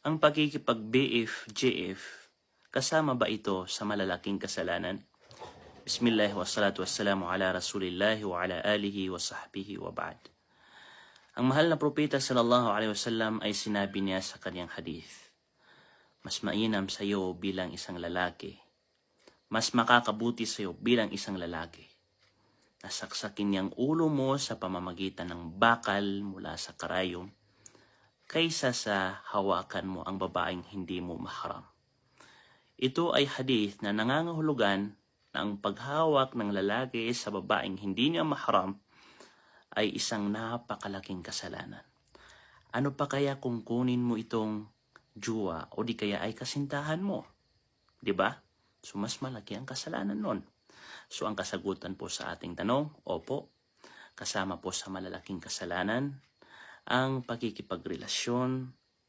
Ang pagkikipag-BF, JF, kasama ba ito sa malalaking kasalanan? Bismillah wa salatu wassalamu ala rasulillahi wa ala alihi wa sahbihi wa ba'd. Ang mahal na propeta sallallahu alaihi wasallam ay sinabi niya sa kanyang hadith, Mas mainam sa iyo bilang isang lalaki. Mas makakabuti sa iyo bilang isang lalaki. Nasaksakin niyang ulo mo sa pamamagitan ng bakal mula sa karayom kaysa sa hawakan mo ang babaeng hindi mo maharam. Ito ay hadith na nangangahulugan na ang paghawak ng lalaki sa babaeng hindi niya maharam ay isang napakalaking kasalanan. Ano pa kaya kung kunin mo itong juwa o di kaya ay kasintahan mo? ba? So mas malaki ang kasalanan nun. So ang kasagutan po sa ating tanong, opo, kasama po sa malalaking kasalanan ang pakikipagrelasyon